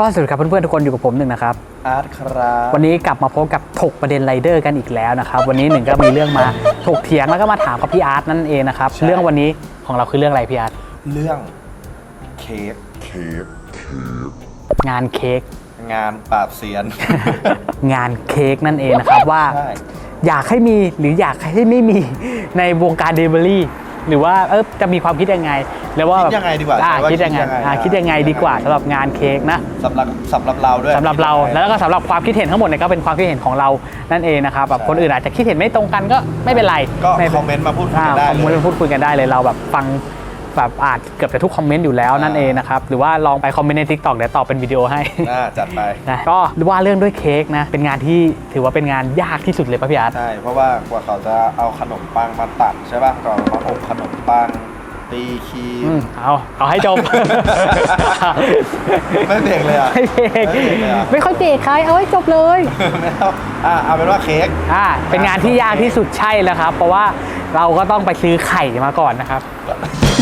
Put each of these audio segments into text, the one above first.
ก็สวัสดีครับเพื่อนๆทุกคนอยู่กับผมหนึ่งนะครับ อาร์ตครับวันนี้กลับมาพบกับถกประเด็นไรเดอร์กันอีกแล้วนะครับ วันนี้หนึ่งก็มีเรื่องมาถกเถียงแล้วก็มาถามกับพี่อาร์ตนั่นเองนะครับ เรื่องวันนี้ของเราคือเรื่องอะไรพี่อาร์ตเรื่องเค้กงานเค้กงานปราบเซียน งานเค้กนั่นเองนะครับว่า ใช่ อยากให้มีหรืออยากให้ไม่มีในวงการเดลิเวอรี่ หรือว่าเออจะมีความคิดยังไง แล้วว่าคิดยังไงดีกว่าอ่าใช่ว่าคิดยังไงคิดยังไงอ่าคิดยังไงดีกว่าสำหรับงานเค้กนะสำหรับสำหรับเราด้วยสำหรับเราคิดยังไงแล้วก็สำหรับความคิดเห็นทั้งหมดเนี่ยก็เป็นความคิดเห็นของเรานั่นเองนะครับแบบใช่คนอื่นอาจจะคิดเห็นไม่ตรงกันก็ไม่เป็นไรก็ไป็คอมเมนต์มาพูดคุยอ่ากันได้คอมเมนเลยต์มาพูดคุยกันได้เลยเราแบบฟัง แบบอ่านเกือบจะทุกคอมเมนต์อยู่แล้วนั่นเองนะครับ หรือว่าลองไปคอมเมนต์ในทิกตอกเดี๋ยวตอบเป็นวิดีโอให้อ่าจัดไปนะก็ว่าเรื่องด้วยเค้กนะ เป็นงานที่ถือว่าเป็นงานยากที่สุดเลยป่ะพี่อาร์ตใช่ เพราะว่ากว่าเขาจะเอาขนมปังมาตัดใช่ป่ะก่อนมาอบขนมปังตีครีอืมมเอาเอาให้จบ ไม่เบรกเลยอะไม่เบรกไม่เบรกเลยอะไม่ค่อยเบรกใครเอาให้จบเลยไม่เอาอ่าเอาเป็นว่าเค้กอ่าเป็นงานที่ยากที่สุดใช่แล้วครับ เพราะว่าเราก็ต้องไปซื้อไข่มาก่อนนะครับ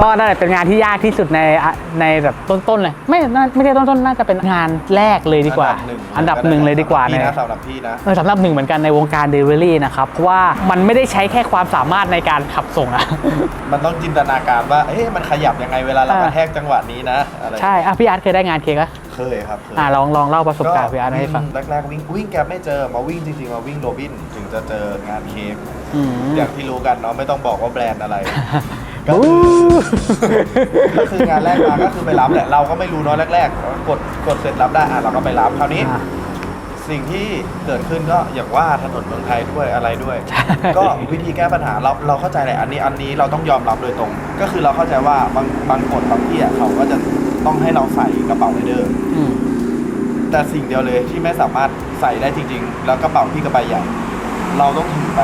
ก็นั่นแหละเป็นงานที่ยากที่สุดในอะในแบบต้นๆเลย ไม่น่าไม่ใช่ต้นๆน่าจะเป็นงานแรกเลยดีกว่า อันดับหนึ่งเลยดีกว่าพี่ในนะสำหรับพี่นะเออสำหรับหนึ่งเหมือนกันในวงการเดลิเวอรี่นะครับเพราะว่ามันไม่ได้ใช้แค่ความสามารถในการขับส่งอะมันต้องจินตนาการว่าเอ๊ะมันขยับยังไงเวลาเราอ่ากระแทกจังหวะนี้นะอะไรใช่อะพี่อาร์ตเคยได้งานเค้กอะเคยครับเคยอะลองลองเล่าประสบการณ์พี่อาร์ตให้ฟังแรกๆวิ่งวิ่งแกร็บไม่เจอมาวิ่งจริงๆมาวิ่งโรบินถึงจะเจองานเค้กอืมอย่างที่รู้กันเนาะไม่ต้องบอกว่าแบรนด์อะไร ก็บู๊คือก็คืองานแรกมาก็คือไปรับแหละเราก็ไม่รู้เนาะแรกๆกดกดเสร็จรับได้อะเราก็ไปรับคราวนี้อะสิ่งที่เกิดขึ้นก็อย่างว่าถนนเมืองไทยด้วยอะไรด้วย ก็วิธีแก้ปัญหาเราเราเข้าใจแหละอันนี้อันนี้เราต้องยอมรับโดยตรง ก็คือเราเข้าใจว่าบางบางกฎบางที่อะเขาก็จะต้องให้เราใส่กระเป๋าไรเดอร์อืมแต่สิ่งเดียวเลยที่ไม่สามารถใส่ได้จริง ๆ แล้วกระเป๋าพี่กระใบใหญ่ เราต้องถือไป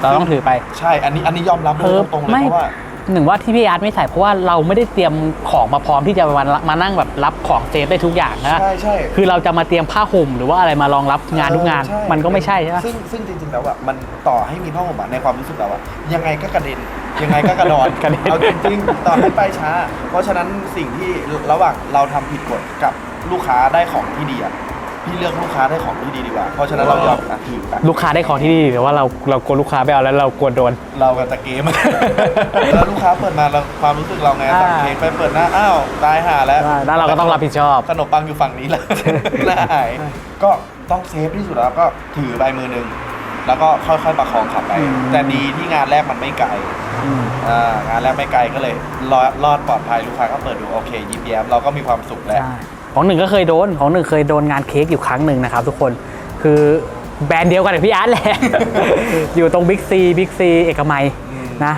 เราต้องถือไป ใช่ อันนี้อันนี้ยอมรับเลเอยอตรงๆเลยไม่เพราะว่าหนึ่งว่าที่พี่อาร์ตไม่ใส่เพราะว่าเราไม่ได้เตรียมของมาพร้อมที่จะมามานั่งแบบรับของเซฟได้ทุกอย่างนะใช่ใช่คือเราจะมาเตรียมผ้าห่มหรือว่าอะไรมารองรับงานทุกงานเออมันก็ไม่ใช่ใช่ไหมซึ่งซึ่งจริงๆแล้วอะมันต่อให้มีผ้าห่มอะในความรู้สึกเราอะยังไงก็กระเด็นยังไงก็กระดอนกระเด็นเอาจริงๆต่อให้ไปช้า เพราะฉะนั้นสิ่งที่ระหว่างเราทำผิดกฎกับลูกค้าได้ของที่ดีอะ พี่เลือกลูกค้าได้ของที่ดีดีกว่า เพราะฉะนั้นเรายอมอะถือไปลูกค้าได้ของที่ดีหรือว่าเราเรากลัวลูกค้าไม่เอาแล้วเรากลัวโดน เรากับตะเกม แล้วลูกค้าเปิดมาเราความรู้สึกเราไงอ่า สั่งเค้กไปเปิดหน้าอ้าวตายห่าแล้วแล้วเราก็ต้องรับผิดชอบ ขนมปังอยู่ฝั่งนี้แหละน่าอายก็ต้องเซฟที่สุดแล้วก็ถือใบมือหนึ่งแล้วก็ค่อยๆประคองขับไป อืม แต่ดีที่งานแรกมันไม่ไกลอืมอ่างานแรกไม่ไกลก็เลยรอดรอดปลอดภัยลูกค้าก็เปิดดูโอเค ยิ้มแย้มเราก็มีความสุขแล้วใช่ ของหนึ่งก็เคยโดน ของหนึ่งเคยโดนงานเค้กอยู่ครั้งหนึ่งนะครับทุกคน คือแบรนด์เดียวกันกับพี่อาร์ตแหละ อยู่ตรงบิ๊กซีบิ๊กซีเอกมัยอืมนะ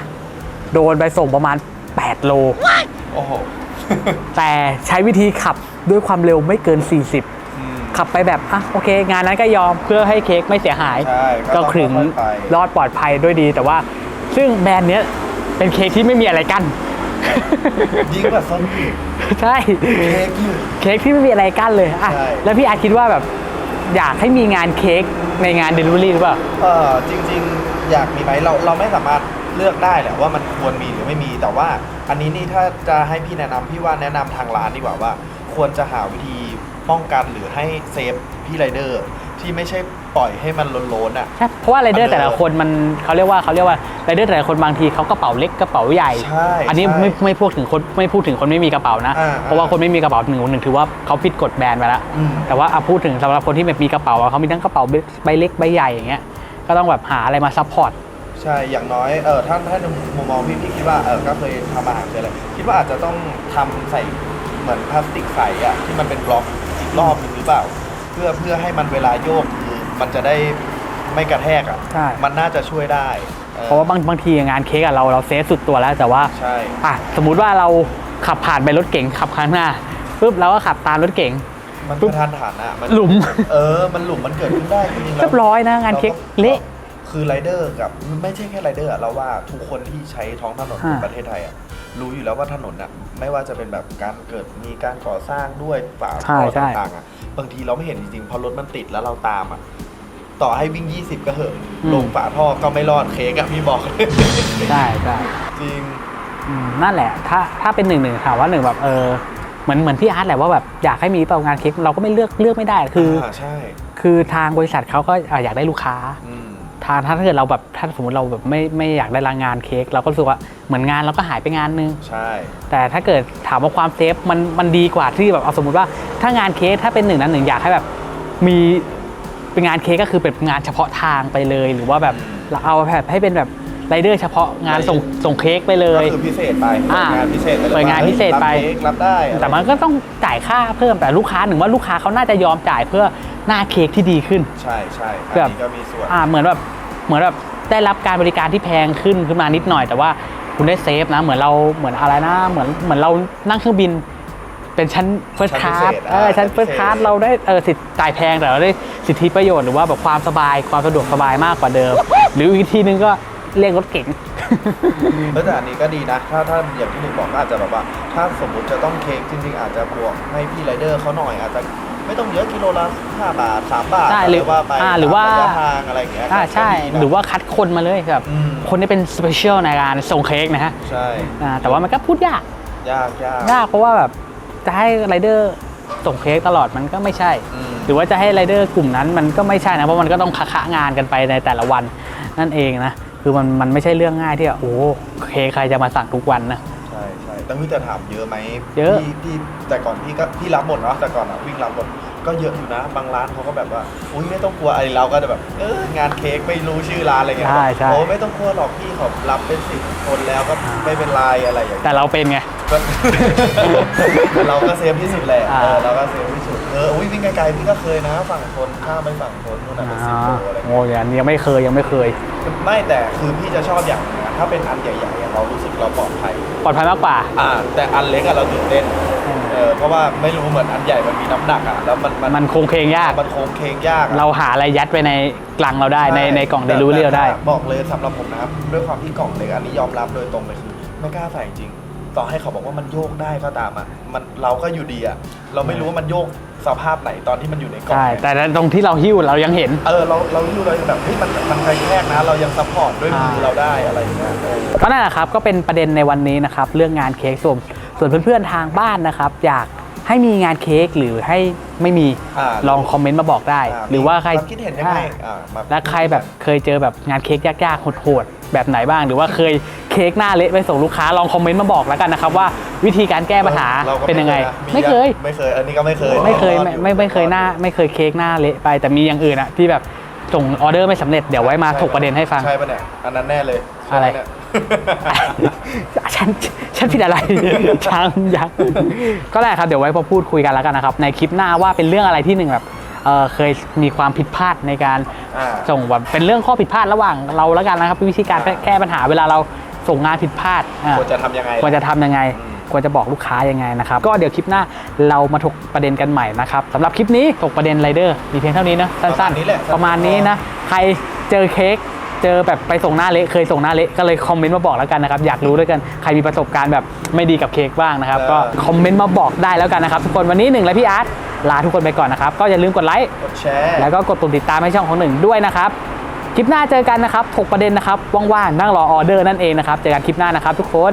โดนไปส่งประมาณ 8 โล โอ้โห แต่ใช้วิธีขับด้วยความเร็วไม่เกิน 40อืมขับไปแบบ อะ โอเค งานนั้นก็ยอมเพื่อให้เค้กไม่เสียหายใช่ก็ก็ต้องขึงค่อยๆไปรอดปลอดภัยด้วยดี แต่ว่า ซึ่งแบรนด์เนี้ยเป็นเค้กที่ไม่มีอะไรกั้น ยิ่งกว่าส้นอีกใช่ เค้กอยู่ เค้กที่ไม่มีอะไรกั้นเลยอะใช่ แล้วพี่อาร์ตคิดว่าแบบอยากให้มีงานเค้กในงานเดลิเวอรี่หรือเปล่า เออจริง ๆ อยากมีไหมเราเราไม่สามารถเลือกได้แหละว่ามันควรมีหรือไม่มีแต่ว่า อันนี้นี่ถ้าจะให้พี่แนะนำพี่ว่าแนะนำทางร้านดีกว่าว่า ควรจะหาวิธีป้องกันหรือให้เซฟพี่ไรเดอร์ ที่ไม่ใช่ปล่อยให้มันโลนๆอะ ใช่เพราะว่าไรเดอร์มันเดินแต่ละคนมันเขาเรียกว่าเขาเรียกว่าไรเดอร์แต่ละคนบางทีเขากระเป๋าเล็กกระเป๋าใหญ่ ใช่อันนี้ใช่ไม่ไม่พูดถึงคนไม่พูดถึงคนไม่มีกระเป๋านะ อ่าเพราะว่าคนไม่มีกระเป๋าหนึ่งหนึ่งถือว่าเขาผิดกฎแบรนด์ไปแล้ว อืม แต่ว่าอะพูดถึงสำหรับคนที่แบบมีกระเป๋าอะเขามีทั้งกระเป๋าใบเล็กใบใหญ่อย่างเงี้ย ก็ต้องแบบหาอะไรมาซัพพอร์ต ใช่ อย่างน้อย เออถ้าถ้าในมุมมองพี่พี่คิดว่า เออก็เคยทำอาหารเคยอะไร คิดว่าอาจจะต้องทำใส่เหมือนพลาสติกใสอะที่มันเป็นบล็อกอีกรอบหนึงหรือเปล่า เพื่อเพื่อให้มันเวลาโยกคือมันจะได้ไม่กระแทกอะใช่ มันน่าจะช่วยได้ออเพราะว่าบางบางทีงานเค้กอะเราเราเซฟสุดตัวแล้วแต่ว่าใช่ อะสมมุติว่าเราขับผ่านไปรถเก๋งขับข้างหน้าปุ๊บเราก็ขับตามรถเก๋ง มันปุ๊กบระทันหันอะมันหลุม เออ มันหลุมมันเกิดขึ้นได้จริงๆแล้วเรียบร้อยนะงานเค้กเละ คือไรเดอร์กับไม่ใช่แค่ไรเดอร์อะเราว่าทุกคนที่ใช้ท้องถนนฮะในประเทศไทยอะ รู้อยู่แล้วว่าถนนอะไม่ว่าจะเป็นแบบการเกิดมีการก่อสร้างด้วยฝาท่อต่างๆอะบางทีเราไม่เห็นจริงๆเพราะรถมันติดแล้วเราตามอะต่อให้วิ่ง 20 ก็เหอะลงฝาท่อก็ไม่รอดเค้กอะพี่บอกเลยใช่ใช่จริง อืมนั่นแหละ ถ้าถ้าเป็นหนึ่งหนึ่งถามว่าหนึ่งแบบเออเหมือนเหมือนพี่อาร์ตแหละว่าแบบอยากให้มีเปล่างานเค้กเราก็ไม่เลือกเลือกไม่ได้คืออาใช่ คือทางบริษัทเขาก็อะอยากได้ลูกค้า อืม ทางถ้าเกิดเราแบบถ้าสมมติเราแบบไม่ไม่อยากได้รางงานเค้กเราก็รู้สึกว่าเหมือนงานเราก็หายไปงานนึง ใช่ แต่ถ้าเกิดถามว่าความเซฟมันมันดีกว่าที่แบบเอาสมมติว่าถ้างานเค้กถ้าเป็นหนึ่งนั้นหนึ่งอยากให้แบบมีเป็นงานเค้กก็คือเป็นงานเฉพาะทางไปเลย หรือว่าแบบเราเอาแบบให้เป็นแบบไรเดอร์เฉพาะงานส่งส่งเค้กไปเลก็ยคือพิเศษไปอ่าเปิดงานพิเศษไปเลยเปิดงานพิเศษไปรับค้กรับได้อะไรแต่มันก็ต้องจ่ายค่าเพิ่มแต่ลูกค้าหนึ่งว่าลูกค้าเขาน่าจะยอมจ่ายเพื่อ หน้าเค้กที่ดีขึ้น ใช่ใช่อันแบบนี้ก็มีส่วน อ่าเหมือนแบบเหมือนแบบได้รับการบริการที่แพงขึ้นขึ้นมานิดหน่อย แต่ว่าคุณได้เซฟนะเหมือนเราเหมือนอะไรนะเหมือนเหมือนเรานั่งเครื่องบินเป็นชั้นเฟิร์สคลาสเออชั้นเฟิร์สคลาสเราได้เออสิทธิ์จ่ายแพงแต่เราได้สิทธิประโยชน์หรือว่าแบบความสบายความสะดวกสบายมากกว่าเดิม หรืออีกทีนึงก็เรียกรถเก๋งเออแต่อันนี้ก็ดีนะ ถ้าถ้าอย่างที่หนึ่งบอกก็อาจจะแบบว่า ถ้าสมมติจะต้องเค้กจริงๆอาจจะบวกให้พี่ไรเดอร์เขาหน่อยอาจจะ ไม่ต้องเยอะกิโลละ5บาท3บาทใช่หรือว่าไปอ่าหรือว่า ตมระยะทางอะไรอย่างเงี้ยอ่าใช่ ก็ดีนะ หรือว่าคัดคนมาเลยแบบอืม คนที่เป็นสเปเชียลในการส่งเค้กนะฮะใช่อ่าแต่ว่ามันก็พูดยาก ยากยาก ยากเพราะว่าแบบจะให้ไรเดอร์ส่งเค้กตลอดมันก็ไม่ใช่ อืม หรือว่าจะให้ไรเดอร์กลุ่มนั้นมันก็ไม่ใช่นะเพราะมันก็ต้องคะคะงานกันไปในแต่ละวันนั่นเองนะคือมันมันไม่ใช่เรื่องง่ายที่แบบโอ้เค้กใครจะมาสั่งทุกวันนะ ใช่ใช่แต่พี่จะถามเยอะไหมเยอะ พี่พี่แต่ก่อนพี่ก็พี่รับหมดเนาะแต่ก่อนอะวิ่งรับหมดก็เยอะอยู่นะ บางร้านเขาก็แบบว่าอุ้ยไม่ต้องกลัวไอ้เราก็จะแบบเอองานเค้กไม่รู้ชื่อร้านอะไรเงี้ยใช่ใช่ โอ้ไม่ต้องกลัวหรอกพี่เขารับเป็นสิบคนแล้วก็ไม่เป็นไรอะไรอย่างเงี้ย แต่เราเป็นไง ก็ เราก็เซฟที่สุดแหละอ่าเออเราก็เซฟที่สุด เอออุ้ยวิ่งไกลๆพี่ก็เคยนะ ฝั่งคนข้ามไปฝั่งคนนู่นน่ะเป็นสิบโลอะไรโอ้เงี้ยยอันนี้ยังไม่เคยยังไม่เคย ไม่แต่คือพี่จะชอบอย่างหนึงนะ ถ้าเป็นอันใหญ่ๆอะเรารู้สึกเราปลอดภัยปลอดภัยมากกว่า อ่า แต่อันเล็กอะเราตื่นเต้นเออเพราะว่าไม่รู้เหมือนอันใหญ่มันมีน้ำหนักอะแล้วมันมันโครงเคงยาก มันโค้งเคงยากอะ เราหาอะไรยัดไปในกลังเราได้ในในกล่องเดลิเวอรี่เราได้ แต่บอกเลยสำหรับผมนะครับ ด้วยความที่กล่องเล็กอันนี้ยอมรับโดยตรงเลยคือไม่กล้าใส่จริง ต่อให้เขาบอกว่ามันโยกได้ก็ตามอะมันเราก็อยู่ดีอะเราไม่รู้ว่ามันโยกสภาพไหนตอนที่มันอยู่ในกล่องใช่ เนี่ย แต่ตรงที่เราหิ้วเรายังเห็น เออเราเราอยู่เรายังแบบเฮ้ยมันมันกระแทกนะ เรายังซัพพอร์ตด้วยมืออ่าเราได้อะไรอย่างเงี้ยเออ ก็นั่นแหละครับก็เป็นประเด็นในวันนี้นะครับ เรื่องงานเค้กส่วนส่วนเพื่อนๆทางบ้านนะครับ อยาก ให้มีงานเค้กหรือให้ไม่มีอ่าลองคอมเมนต์มาบอกได้ อ่หรือว่าใครความคิดเห็นยังไงอ่ามาและใครแบบเคยเจอแบบงานเค้กยากๆโหดๆแบบไหนบ้าง หรือว่าเคยเค้กหน้าเละไปส่งลูกค้าลองคอมเมนต์มาบอกแล้วกันนะครับว่าวิธีการแก้ปัญหาราก็เป็นยังไงนะไม่เคย ไม่เคย อันนี้ก็ไม่เคยไม่เคยรอดไม่อไม่ไม่เคยหน้าไม่เคยเค้กหน้าเละไปแต่มีอย่างอื่นอะที่แบบ ส่งออเดอร์ไม่สำเร็จเดี๋ยวไว้มาถกประเด็นให้ฟัง ใช่ปะเนี่ยอันนั้นแน่เลยใช่อะไรปเนี่ย ฉันฉันผิดอะไรช่างยักษ์ก็แหละครับเดี๋ยวไว้พอพูดคุยกันแล้วกันนะครับ ในคลิปหน้าว่าเป็นเรื่องอะไรที่หนึ่งแบบเอ่อเคยมีความผิดพลาดในการอ่า ส่งแบบเป็นเรื่องข้อผิดพลาดระหว่างเราแล้วกันนะครับวิธีการอ่าแก้ปัญหาเวลาเราส่งงานผิดพลาดอ่าควรจะทำยังไง ควรจะทำยังไง อืม ควรจะบอกลูกค้ายังไงนะครับ ก็เดี๋ยวคลิปหน้าเรามาถกประเด็นกันใหม่นะครับสำหรับคลิปนี้ถกประเด็นไรเดอร์มีเพียงเท่านี้นะสั้นประมาณนี้แหละประมาณนี้นะใครเจอเค้กเจอแบบไปส่งหน้าเละเคยส่งหน้าเละก็เลยคอมเมนต์มาบอกแล้วกันนะครับอยากรู้ด้วยกันใครมีประสบการณ์แบบไม่ดีกับเค้กบ้างนะครับก็คอมเมนต์มาบอกได้แล้วกันนะครับทุกคนวันนี้หนึ่งและพี่อาร์ตลาทุกคนไปก่อนนะครับก็อย่าลืมกดไลค์กดแชร์แล้วก็กดปุ่มติดตามให้ช่องของหนึ่งด้วยนะครับคลิปหน้าเจอกันนะครับถกประเด็นนะครับว่างๆนั่งรอออเดอร์นั่นเองนะครับเจอกันคลิปหน้านะครับทุกคน